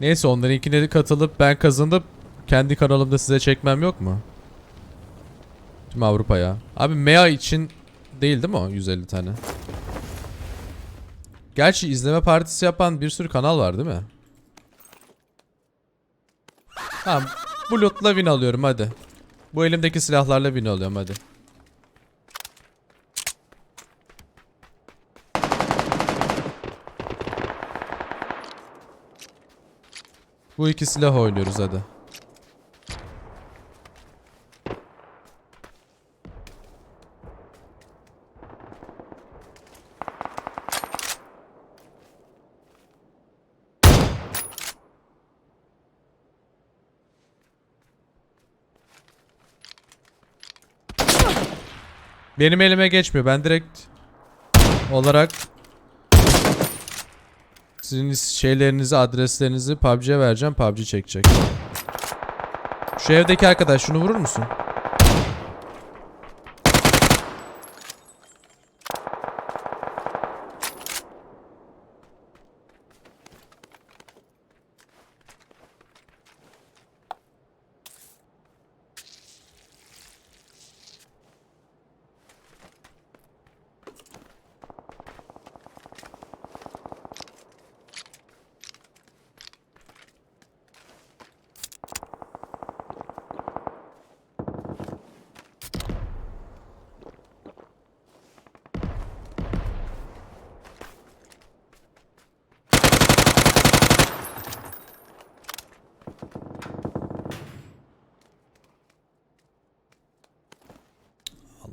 Neyse onlarınkine de katılıp ben kazanıp kendi kanalımda size çekmem yok mu? Tüm Avrupa'ya. Abi MEA için değil değil mi o 150 tane? Gerçi izleme partisi yapan bir sürü kanal var değil mi? Tamam. Bu lootla win alıyorum hadi. Bu elimdeki silahlarla win alıyorum hadi. Bu iki silah oynuyoruz hadi. Benim elime geçmiyor. Ben direkt olarak sizin şeylerinizi, adreslerinizi PUBG'ye vereceğim. PUBG çekecek. Şu evdeki arkadaş şunu vurur musun?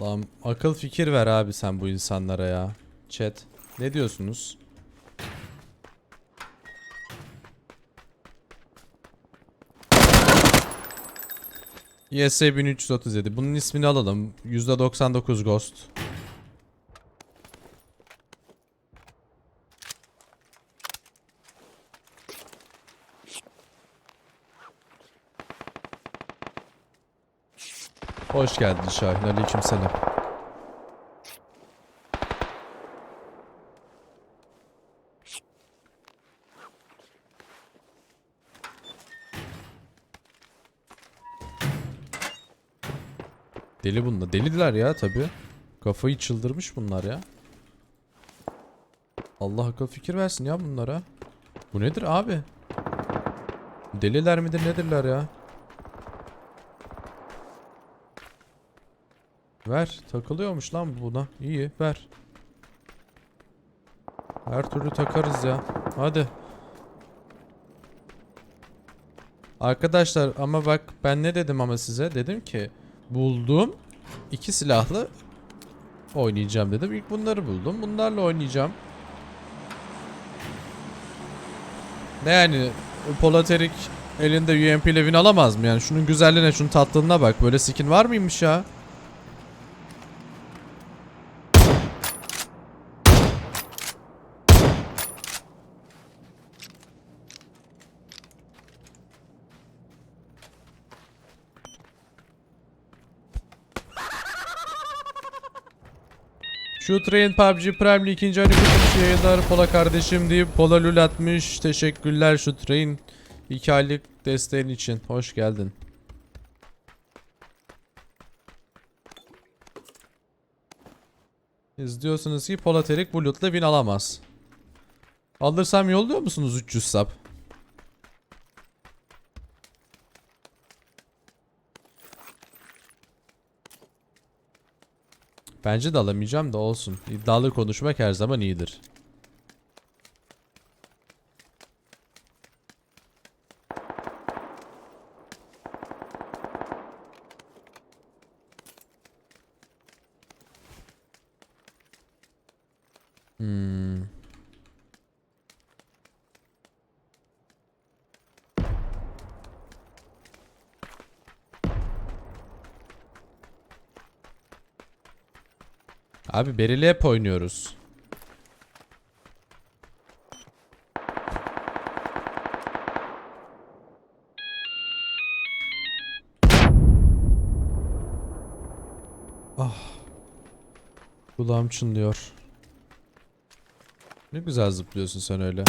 Allah'ım akıl fikir ver abi sen bu insanlara ya. Chat. Ne diyorsunuz? YS 1337. Bunun ismini alalım. %99 Ghost. Hoş geldin Şahin. Aleykümselam. Deli bunlar. Delidiler ya tabi. Kafayı çıldırmış bunlar ya. Allah akıl fikir versin ya bunlara. Bu nedir abi? Deliler midir nedirler ya? Ver. Takılıyormuş lan bu buna. İyi ver. Her türlü takarız ya. Hadi. Arkadaşlar ama bak ben ne dedim ama size dedim ki buldum iki silahlı oynayacağım dedim. İlk bunları buldum. Bunlarla oynayacağım. Ne yani Polaterik elinde UMP ile win alamaz mı yani? Şunun güzelliğine, şunun tatlılığına bak. Böyle skin var mıymış ya? Şu Train PUBG Prime'li ikinci ayını kutlamış yayınlar Pola kardeşim deyip Pola lul atmış. Teşekkürler şu Train. 2 aylık desteğin için. Hoş geldin. Siz diyorsunuz ki Pola Terik bu lootla win alamaz. Alırsam yolluyor musunuz 300 sub? Bence de alamayacağım da olsun. İddialı konuşmak her zaman iyidir. Abi berili hep oynuyoruz. Ah. Kulağım çınlıyor. Ne güzel zıplıyorsun sen öyle.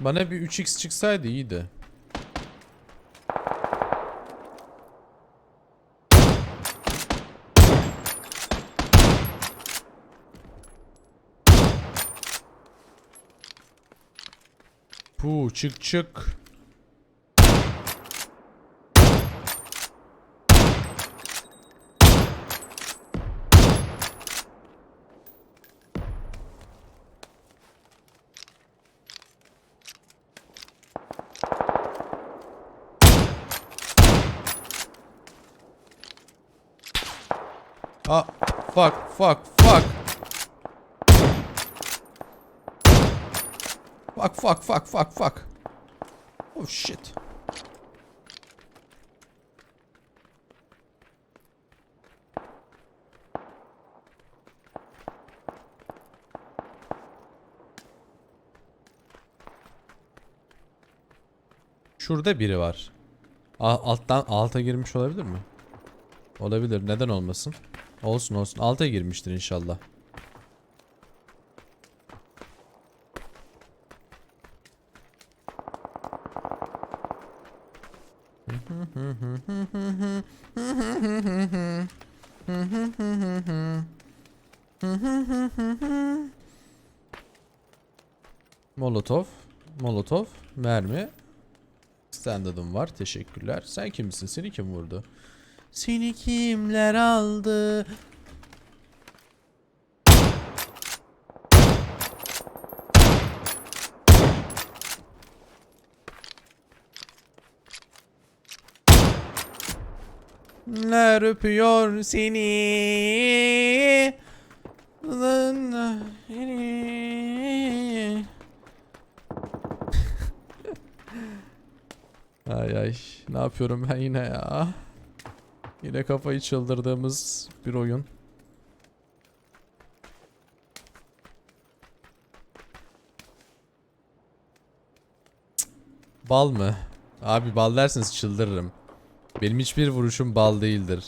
Bana bir 3x çıksaydı iyiydi. Puu çık çık. Ah, fuck, fuck, fuck. Fuck, fuck, fuck, fuck, fuck. Oh shit. Şurada biri var. Alttan alta girmiş olabilir mi? Olabilir. Neden olmasın? Olsun olsun. Alta girmiştir inşallah. Molotov. Molotov. Mermi. Standard'ım var. Teşekkürler. Sen kimsin? Seni kim vurdu? Seni kimler aldı? Ler öpüyor seni. Ay ay ne yapıyorum ben yine ya. Yine kafayı çıldırdığımız bir oyun. Bal mı? Abi bal derseniz çıldırırım. Benim hiçbir vuruşum bal değildir.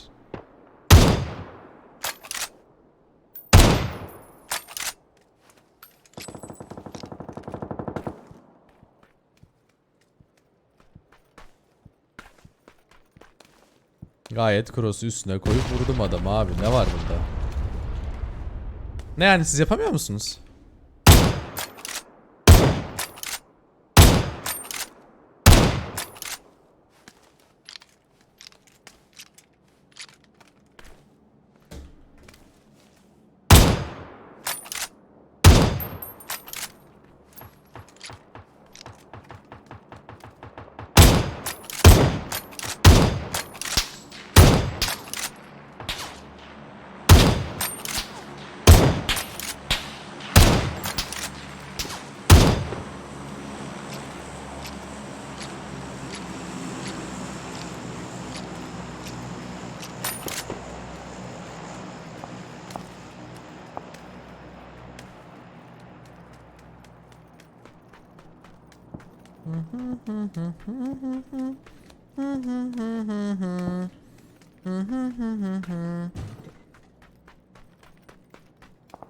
Gayet cross'u üstüne koyup vurdum adamı abi. Ne var burada? Ne yani siz yapamıyor musunuz?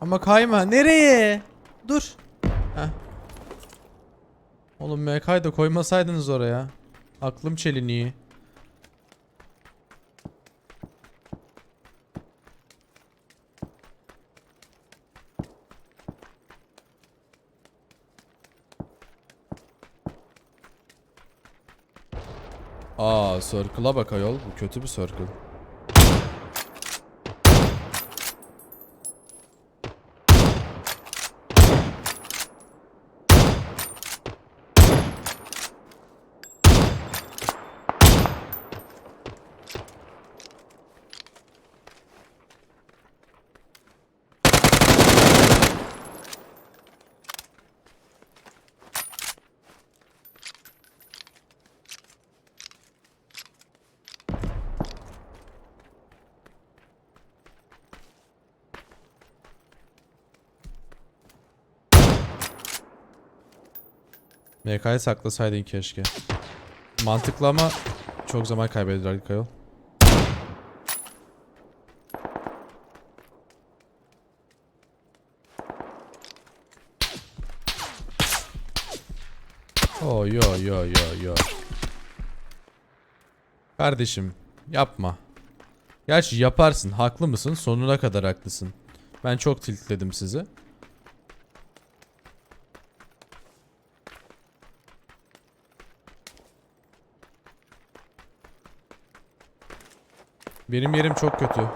Ama kayma. Nereye? Dur. Heh. Oğlum MK'yı da koymasaydınız oraya. Aklım çeliniyor. Aa, circle'a bak ayol. Bu kötü bir circle. MK'yı saklasaydın keşke. Mantıklı ama çok zaman kaybedilir Kayol. Oh yo yo yo yo. Kardeşim yapma. Gerçi yaparsın haklı mısın sonuna kadar haklısın. Ben çok tiltledim sizi. Benim yerim çok kötü.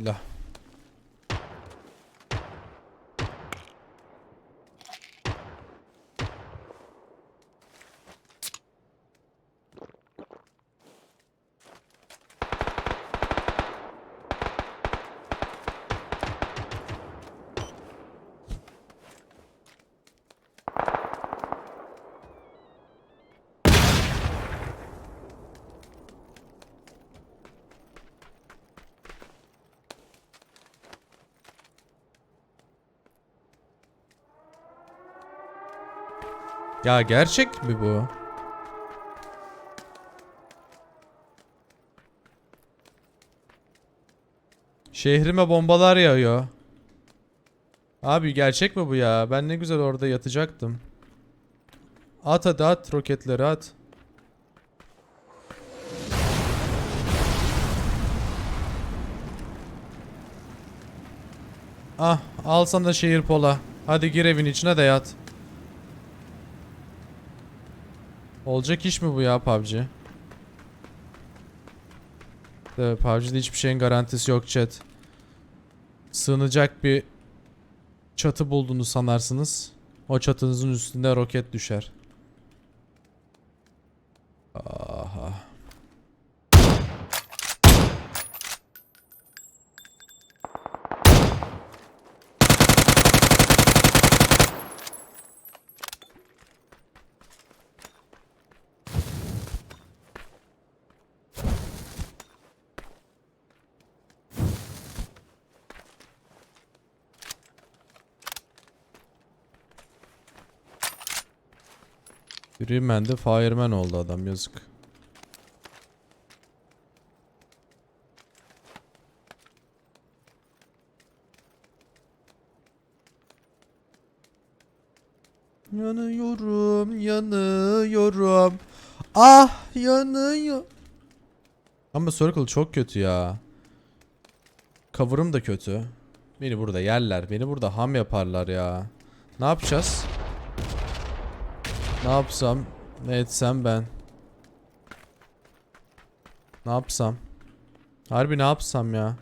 Bismillah. Ya gerçek mi bu? Şehrime bombalar yağıyor. Abi gerçek mi bu ya? Ben ne güzel orada yatacaktım. At hadi at roketleri at. Ah al sana şehir pola. Hadi gir evin içine de yat. Olacak iş mi bu ya PUBG? Evet, PUBG'de hiçbir şeyin garantisi yok chat. Sığınacak bir çatı bulduğunu sanarsınız. O çatınızın üstünde roket düşer. Aha. Freeman de fireman oldu adam yazık. Yanıyorum, yanıyorum. Ah, yanıyor. Ama Circle çok kötü ya. Cover'ım da kötü. Beni burada yerler. Beni burada ham yaparlar ya. Ne yapacağız? Ne yapsam? Ne etsem ben? Ne yapsam? Harbi ne yapsam ya?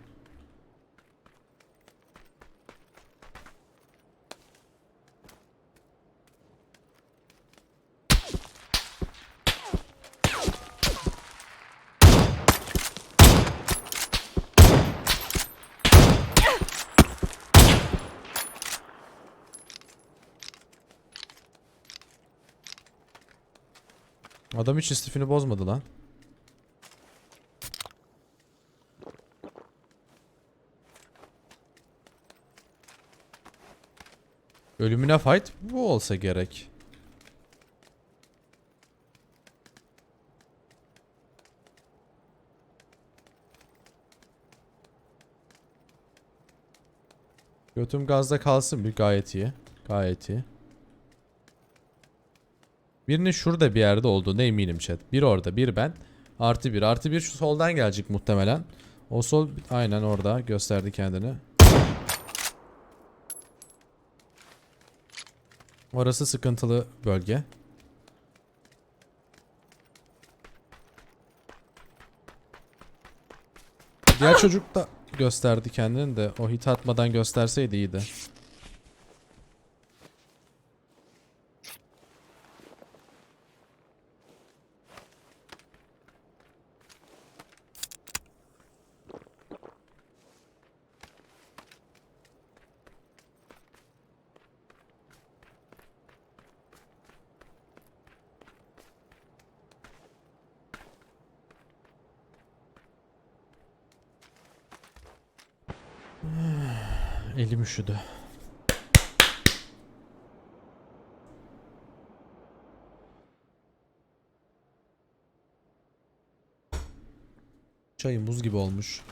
Adam hiç istifini bozmadı lan. Ölümüne fight bu olsa gerek. Götüm gazda kalsın bir gayet iyi. Gayet iyi. Birinin şurada bir yerde olduğuna eminim chat. Bir orada bir ben. Artı bir. Artı bir şu soldan gelecek muhtemelen. O sol aynen orada gösterdi kendini. Orası sıkıntılı bölge. Diğer çocuk da gösterdi kendini de o hit atmadan gösterseydi iyiydi. Elim üşüdü. Çayım buz gibi olmuş.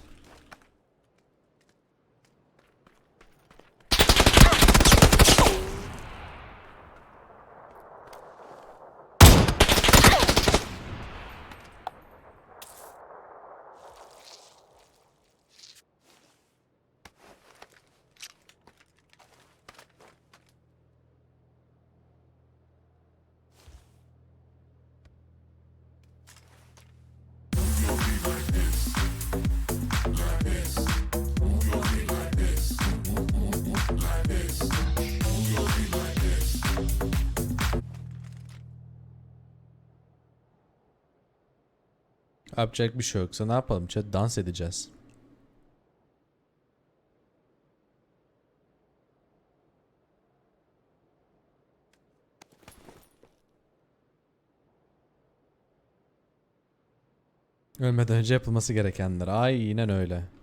Yapacak bir şey yoksa ne yapalım chat? Dans edeceğiz. Ölmeden önce yapılması gerekenler. Aynen öyle.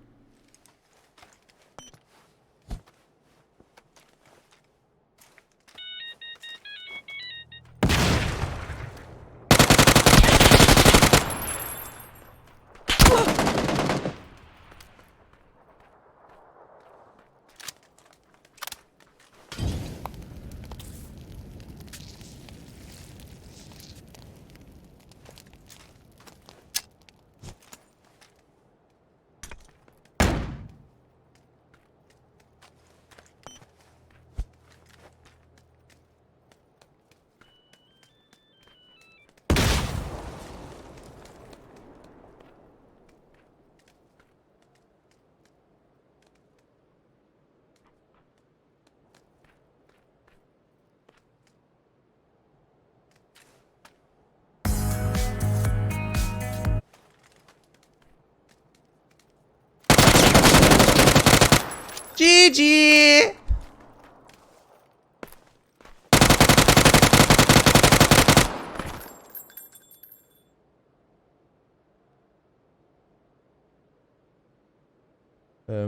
Ee,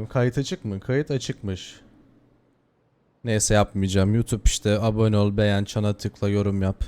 kayıt açık mı? Kayıt açıkmış. Neyse yapmayacağım. YouTube işte abone ol, beğen, çana tıkla, yorum yap.